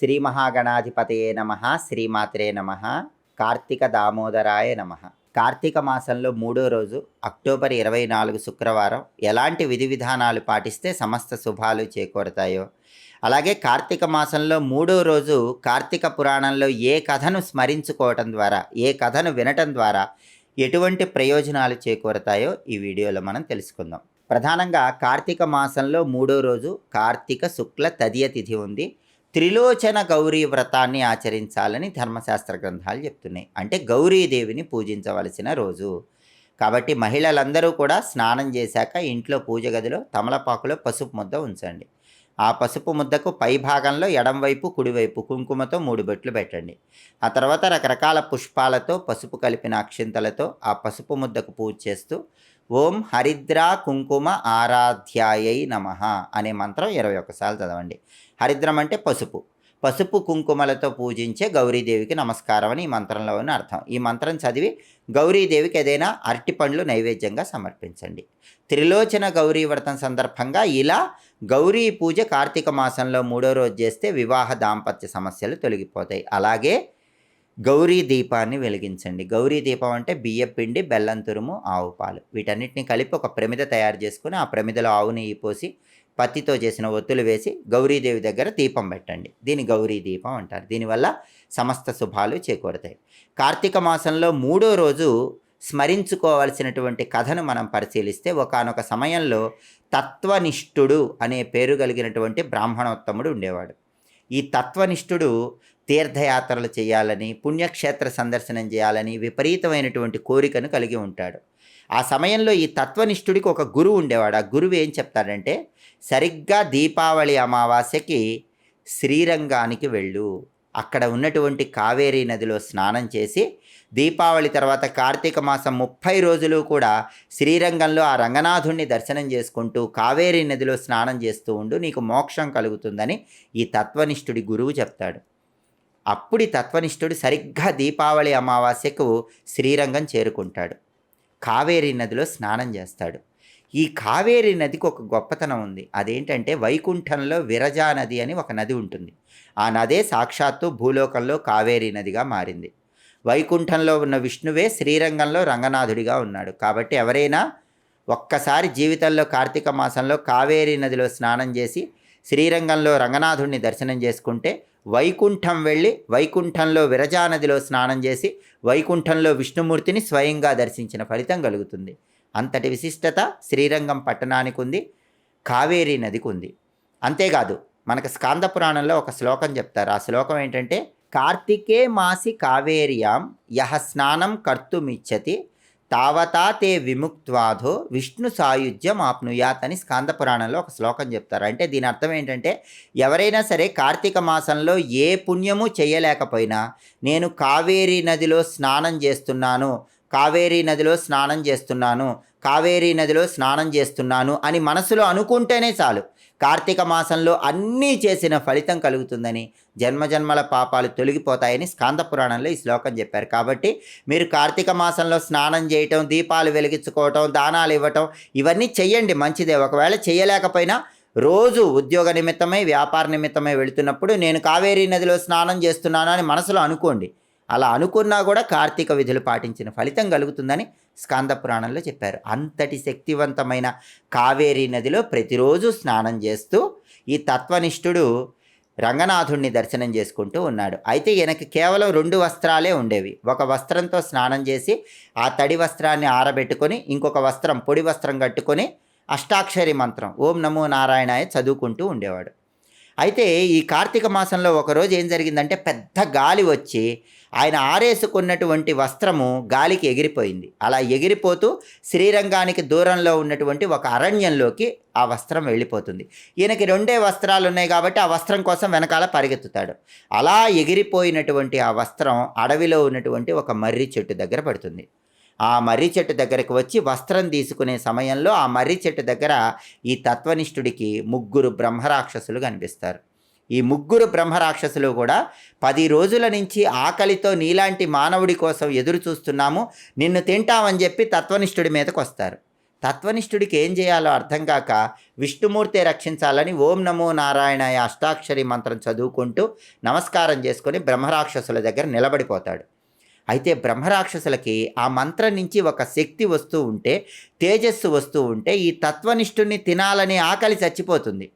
శ్రీ మహాగణాధిపతయే నమ శ్రీమాత్రే నమ కార్తీక దామోదరాయ నమ. కార్తీక మాసంలో మూడో రోజు అక్టోబర్ ఇరవై నాలుగు శుక్రవారం ఎలాంటి విధి విధానాలు పాటిస్తే సమస్త శుభాలు చేకూరతాయో. అలాగే కార్తీక మాసంలో మూడో రోజు కార్తీక పురాణంలో ఏ కథను స్మరించుకోవటం ద్వారా ఏ కథను వినటం ద్వారా ఎటువంటి ప్రయోజనాలు చేకూరతాయో ఈ వీడియోలో మనం తెలుసుకుందాం. ప్రధానంగా కార్తీక మాసంలో మూడో రోజు కార్తీక శుక్ల తదియ తిథి ఉంది. త్రిలోచన గౌరీ వ్రతాన్ని ఆచరించాలని ధర్మశాస్త్ర గ్రంథాలు చెప్తున్నాయి. అంటే గౌరీదేవిని పూజించవలసిన రోజు. కాబట్టి మహిళలందరూ కూడా స్నానం చేశాక ఇంట్లో పూజ గదిలో తమలపాకులో పసుపు ముద్ద ఉంచండి. ఆ పసుపు ముద్దకు పై భాగంలో ఎడంవైపు కుడివైపు కుంకుమతో మూడు బెట్లు పెట్టండి. ఆ తర్వాత రకరకాల పుష్పాలతో పసుపు కలిపిన అక్షింతలతో ఆ పసుపు ముద్దకు పూజ చేస్తూ ఓం హరిద్రా కుంకుమ ఆరాధ్యాయై నమ అనే మంత్రం ఇరవై ఒక్కసార్లు చదవండి. హరిద్రం అంటే పసుపు. పసుపు కుంకుమలతో పూజించే గౌరీదేవికి నమస్కారం అని ఈ మంత్రంలో ఉన్న అర్థం. ఈ మంత్రం చదివి గౌరీదేవికి ఏదైనా అరటి పండ్లు నైవేద్యంగా సమర్పించండి. త్రిలోచన గౌరీ వ్రతం సందర్భంగా ఇలా గౌరీ పూజ కార్తీక మాసంలో మూడో రోజు చేస్తే వివాహ దాంపత్య సమస్యలు తొలగిపోతాయి. అలాగే గౌరీ దీపాన్ని వెలిగించండి. గౌరీ దీపం అంటే బియ్యం పిండి బెల్లం తురుము ఆవు పాలు. వీటన్నిటిని కలిపి ఒక ప్రమిద తయారు చేసుకుని ఆ ప్రమిదలో ఆవు నెయ్యి పోసి పత్తితో చేసిన ఒత్తులు వేసి గౌరీదేవి దగ్గర దీపం పెట్టండి. దీని గౌరీ దీపం అంటారు. దీనివల్ల సమస్త శుభాలు చేకూరుతాయి. కార్తీక మాసంలో మూడో రోజు స్మరించుకోవాల్సినటువంటి కథను మనం పరిశీలిస్తే ఒకనొక సమయంలో తత్వనిష్ఠుడు అనే పేరు కలిగినటువంటి బ్రాహ్మణోత్తముడు ఉండేవాడు. ఈ తత్వనిష్ఠుడు తీర్థయాత్రలు చేయాలని పుణ్యక్షేత్ర సందర్శనం చేయాలని విపరీతమైనటువంటి కోరికను కలిగి ఉంటాడు. ఆ సమయంలో ఈ తత్వనిష్ఠుడికి ఒక గురువు ఉండేవాడు. ఆ గురువు ఏం చెప్తాడంటే సరిగ్గా దీపావళి అమావాస్యకి శ్రీరంగానికి వెళ్ళు. అక్కడ ఉన్నటువంటి కావేరీ నదిలో స్నానం చేసి దీపావళి తర్వాత కార్తీక మాసం ముప్పై రోజులు కూడా శ్రీరంగంలో ఆ రంగనాథుణ్ణి దర్శనం చేసుకుంటూ కావేరీ నదిలో స్నానం చేస్తూ ఉండు నీకు మోక్షం కలుగుతుందని ఈ తత్వనిష్ఠుడి గురువు చెప్తాడు. అప్పుడు తత్వనిష్ఠుడు సరిగ్గా దీపావళి అమావాస్యకు శ్రీరంగం చేరుకుంటాడు. కావేరీ నదిలో స్నానం చేస్తాడు. ఈ కావేరీ నదికి ఒక గొప్పతనం ఉంది. అదేంటంటే వైకుంఠంలో విరజా నది అని ఒక నది ఉంటుంది. ఆ నదే సాక్షాత్తు భూలోకంలో కావేరీ నదిగా మారింది. వైకుంఠంలో ఉన్న విష్ణువే శ్రీరంగంలో రంగనాథుడిగా ఉన్నాడు. కాబట్టి ఎవరైనా ఒక్కసారి జీవితంలో కార్తీక మాసంలో కావేరీ నదిలో స్నానం చేసి శ్రీరంగంలో రంగనాథుడిని దర్శనం చేసుకుంటే వైకుంఠం వెళ్ళి వైకుంఠంలో విరజానదిలో స్నానం చేసి వైకుంఠంలో విష్ణుమూర్తిని స్వయంగా దర్శించిన ఫలితం కలుగుతుంది. అంతటి విశిష్టత శ్రీరంగం పట్టణానికి ఉంది కావేరీ నదికి ఉంది. అంతేకాదు మనకు స్కాంద పురాణంలో ఒక శ్లోకం చెప్తారు. ఆ శ్లోకం ఏంటంటే కార్తికే మాసి కావేర్యాం యహ స్నానం కర్తుమిచ్చతి తావతా తే విముక్త్వాధో విష్ణు సాయుధ్యం ఆప్నుయాత్ అని స్కాంద పురాణంలో ఒక శ్లోకం చెప్తారు. అంటే దీని అర్థం ఏంటంటే ఎవరైనా సరే కార్తీక మాసంలో ఏ పుణ్యము చేయలేకపోయినా నేను కావేరీ నదిలో స్నానం చేస్తున్నాను కావేరీ నదిలో స్నానం చేస్తున్నాను కావేరీ నదిలో స్నానం చేస్తున్నాను అని మనసులో అనుకుంటేనే చాలు. కార్తీక మాసంలో అన్నీ చేసిన ఫలితం కలుగుతుందని జన్మజన్మల పాపాలు తొలగిపోతాయని స్కాంద పురాణంలో ఈ శ్లోకం చెప్పారు. కాబట్టి మీరు కార్తీక మాసంలో స్నానం చేయటం దీపాలు వెలిగించుకోవటం దానాలు ఇవ్వటం ఇవన్నీ చెయ్యండి మంచిదే. ఒకవేళ చేయలేకపోయినా రోజు ఉద్యోగ నిమిత్తమై వ్యాపార నిమిత్తమై వెళుతున్నప్పుడు నేను కావేరీ నదిలో స్నానం చేస్తున్నాను అని మనసులో అనుకోండి. అలా అనుకున్నా కూడా కార్తీక విధులు పాటించిన ఫలితం కలుగుతుందని స్కాంద పురాణంలో చెప్పారు. అంతటి శక్తివంతమైన కావేరీ నదిలో ప్రతిరోజు స్నానం చేస్తూ ఈ తత్వనిష్ఠుడు రంగనాథుణ్ణి దర్శనం చేసుకుంటూ ఉన్నాడు. అయితే ఈయనకి కేవలం రెండు వస్త్రాలే ఉండేవి. ఒక వస్త్రంతో స్నానం చేసి ఆ తడి వస్త్రాన్ని ఆరబెట్టుకొని ఇంకొక వస్త్రం పొడి వస్త్రం కట్టుకొని అష్టాక్షరి మంత్రం ఓం నమో నారాయణాయ చదువుకుంటూ ఉండేవాడు. అయితే ఈ కార్తీక మాసంలో ఒకరోజు ఏం జరిగిందంటే పెద్ద గాలి వచ్చి ఆయన ఆరేసుకున్నటువంటి వస్త్రము గాలికి ఎగిరిపోయింది. అలా ఎగిరిపోతూ శ్రీరంగానికి దూరంలో ఉన్నటువంటి ఒక అరణ్యంలోకి ఆ వస్త్రం వెళ్ళిపోతుంది. ఈయనకి రెండే వస్త్రాలు ఉన్నాయి కాబట్టి ఆ వస్త్రం కోసం వెనకాల పరిగెత్తుతాడు. అలా ఎగిరిపోయినటువంటి ఆ వస్త్రం అడవిలో ఉన్నటువంటి ఒక మర్రి చెట్టు దగ్గర పడుతుంది. ఆ మర్రి చెట్టు దగ్గరకు వచ్చి వస్త్రం తీసుకునే సమయంలో ఆ మర్రి చెట్టు దగ్గర ఈ తత్వనిష్ఠుడికి ముగ్గురు బ్రహ్మరాక్షసులు కనిపిస్తారు. ఈ ముగ్గురు బ్రహ్మరాక్షసులు కూడా పది రోజుల నుంచి ఆకలితో నీలాంటి మానవుడి కోసం ఎదురు చూస్తున్నాము నిన్ను తింటామని చెప్పి తత్వనిష్ఠుడి మీదకు వస్తారు. తత్వనిష్ఠుడికి ఏం చేయాలో అర్థం కాక విష్ణుమూర్తే రక్షించాలని ఓం నమో నారాయణ అష్టాక్షరి మంత్రం చదువుకుంటూ నమస్కారం చేసుకొని బ్రహ్మరాక్షసుల దగ్గర నిలబడిపోతాడు. అయితే బ్రహ్మరాక్షసులకి ఆ మంత్రం నుంచి ఒక శక్తి వస్తూ ఉంటే తేజస్సు వస్తూ ఉంటే ఈ తత్వనిష్ఠుడిని తినాలని ఆకలి చచ్చిపోతుంది.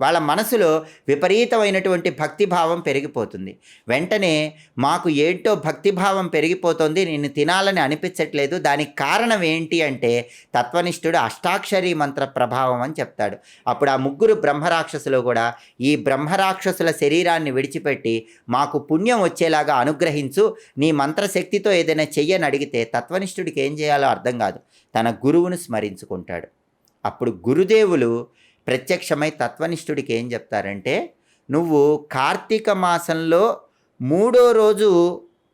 వాళ్ళ మనసులో విపరీతమైనటువంటి భక్తిభావం పెరిగిపోతుంది. వెంటనే మాకు ఏంటో భక్తిభావం పెరిగిపోతుంది నేను తినాలని అనిపించట్లేదు. దానికి కారణం ఏంటి అంటే తత్వనిష్ఠుడు అష్టాక్షరీ మంత్ర ప్రభావం అని చెప్తాడు. అప్పుడు ఆ ముగ్గురు బ్రహ్మరాక్షసులు కూడా ఈ బ్రహ్మరాక్షసుల శరీరాన్ని విడిచిపెట్టి మాకు పుణ్యం వచ్చేలాగా అనుగ్రహించు నీ మంత్రశక్తితో ఏదైనా చెయ్యని అడిగితే తత్వనిష్ఠుడికి ఏం చేయాలో అర్థం కాదు. తన గురువును స్మరించుకుంటాడు. అప్పుడు గురుదేవులు ప్రత్యక్షమై తత్వనిష్ఠుడికి ఏం చెప్తారంటే నువ్వు కార్తీక మాసంలో మూడో రోజు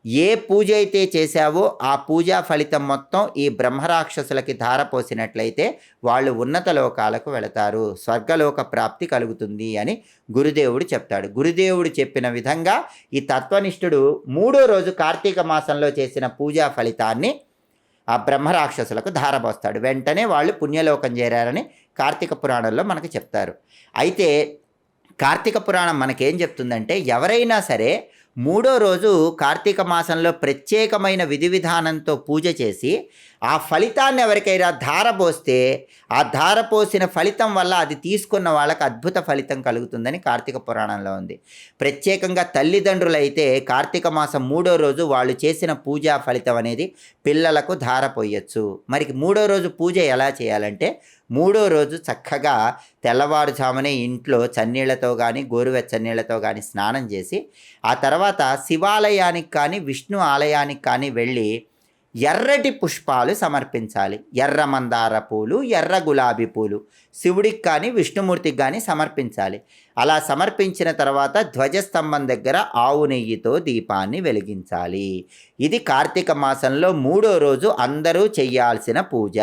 ఏ పూజ అయితే చేశావో ఆ పూజా ఫలితం మొత్తం ఈ బ్రహ్మరాక్షసులకి ధారపోసినట్లయితే వాళ్ళు ఉన్నత లోకాలకు వెళతారు. స్వర్గలోక ప్రాప్తి కలుగుతుంది అని గురుదేవుడు చెప్తాడు. గురుదేవుడు చెప్పిన విధంగా ఈ తత్వనిష్ఠుడు మూడో రోజు కార్తీక మాసంలో చేసిన పూజా ఫలితాన్ని ఆ బ్రహ్మరాక్షసులకు ధారపోస్తాడు వెంటనే వాళ్ళు పుణ్యలోకం చేరారని కార్తీక పురాణంలో మనకు చెప్తారు. అయితే కార్తీక పురాణం మనకేం చెప్తుందంటే ఎవరైనా సరే మూడో రోజు కార్తీక మాసంలో ప్రత్యేకమైన విధి విధానంతో పూజ చేసి ఆ ఫలితాన్ని ఎవరికైనా ధార పోస్తే ఆ ధార పోసిన ఫలితం వల్ల అది తీసుకున్న వాళ్ళకి అద్భుత ఫలితం కలుగుతుందని కార్తీక పురాణంలో ఉంది. ప్రత్యేకంగా తల్లిదండ్రులు అయితే కార్తీక మాసం మూడో రోజు వాళ్ళు చేసిన పూజా ఫలితం అనేది పిల్లలకు ధార పోయచ్చు. మరి మూడో రోజు పూజ ఎలా చేయాలంటే మూడో రోజు చక్కగా తెల్లవారుజామునే ఇంట్లో చన్నీళ్ళతో కానీ గోరువెచ్చన్నీళ్ళతో కానీ స్నానం చేసి ఆ తర్వాత తర్వాత శివాలయానికి కానీ విష్ణు ఆలయానికి కానీ వెళ్ళి ఎర్రటి పుష్పాలు సమర్పించాలి. ఎర్ర మందార పూలు ఎర్ర గులాబీ పూలు శివుడికి కానీ విష్ణుమూర్తికి కానీ సమర్పించాలి. అలా సమర్పించిన తర్వాత ధ్వజస్తంభం దగ్గర ఆవు నెయ్యితో దీపాన్ని వెలిగించాలి. ఇది కార్తీక మాసంలో మూడో రోజు అందరూ చేయాల్సిన పూజ.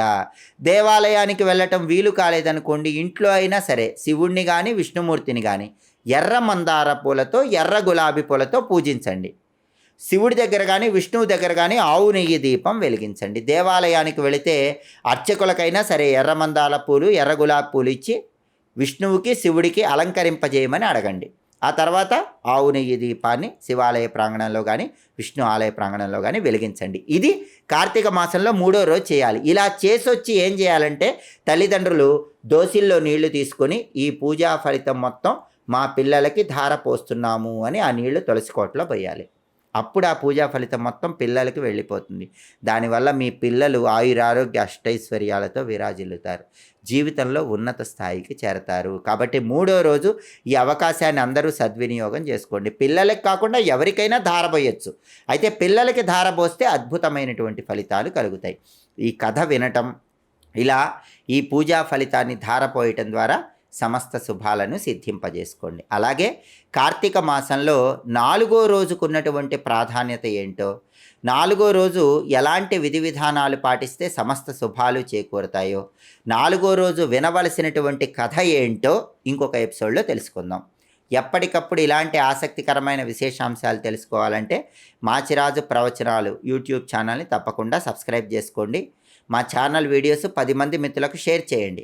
దేవాలయానికి వెళ్ళటం వీలు కాలేదనుకోండి ఇంట్లో అయినా సరే శివుణ్ణి కానీ విష్ణుమూర్తిని కానీ ఎర్ర మందార పూలతో ఎర్ర గులాబీ పూలతో పూజించండి. శివుడి దగ్గర కానీ విష్ణువు దగ్గర కానీ ఆవు నెయ్యి దీపం వెలిగించండి. దేవాలయానికి వెళితే అర్చకులకైనా సరే ఎర్ర మందాల పూలు ఎర్ర గులాబీ పూలు ఇచ్చి విష్ణువుకి శివుడికి అలంకరింపజేయమని అడగండి. ఆ తర్వాత ఆవు నెయ్యి దీపాన్ని శివాలయ ప్రాంగణంలో కానీ విష్ణు ఆలయ ప్రాంగణంలో కానీ వెలిగించండి. ఇది కార్తీక మాసంలో మూడో రోజు చేయాలి. ఇలా చేసొచ్చి ఏం చేయాలంటే తల్లిదండ్రులు దోసిల్లో నీళ్ళు తీసుకొని ఈ పూజా ఫలితం మొత్తం మా పిల్లలకి ధార పోస్తున్నాము అని ఆ నీళ్ళు తులసికోటలో పోయాలి. అప్పుడు ఆ పూజా ఫలితం మొత్తం పిల్లలకి వెళ్ళిపోతుంది. దానివల్ల మీ పిల్లలు ఆయురారోగ్య అష్టైశ్వర్యాలతో విరాజిల్లుతారు. జీవితంలో ఉన్నత స్థాయికి చేరతారు. కాబట్టి మూడో రోజు ఈ అవకాశాన్ని అందరూ సద్వినియోగం చేసుకోండి. పిల్లలకి కాకుండా ఎవరికైనా ధారపోయచ్చు అయితే పిల్లలకి ధారపోస్తే అద్భుతమైనటువంటి ఫలితాలు కలుగుతాయి. ఈ కథ వినటం ఇలా ఈ పూజా ఫలితాన్ని ధారపోయటం ద్వారా సమస్త శుభాలను సిద్ధింపజేసుకోండి. అలాగే కార్తీక మాసంలో నాలుగో రోజుకున్నటువంటి ప్రాధాన్యత ఏంటో నాలుగో రోజు ఎలాంటి విధి విధానాలు పాటిస్తే సమస్త శుభాలు చేకూరుతాయో నాలుగో రోజు వినవలసినటువంటి కథ ఏంటో ఇంకొక ఎపిసోడ్లో తెలుసుకుందాం. ఎప్పటికప్పుడు ఇలాంటి ఆసక్తికరమైన విశేషాంశాలు తెలుసుకోవాలంటే మాచిరాజు ప్రవచనాలు యూట్యూబ్ ఛానల్ని తప్పకుండా సబ్స్క్రైబ్ చేసుకోండి. మా ఛానల్ వీడియోస్ పది మంది మిత్రులకు షేర్ చేయండి.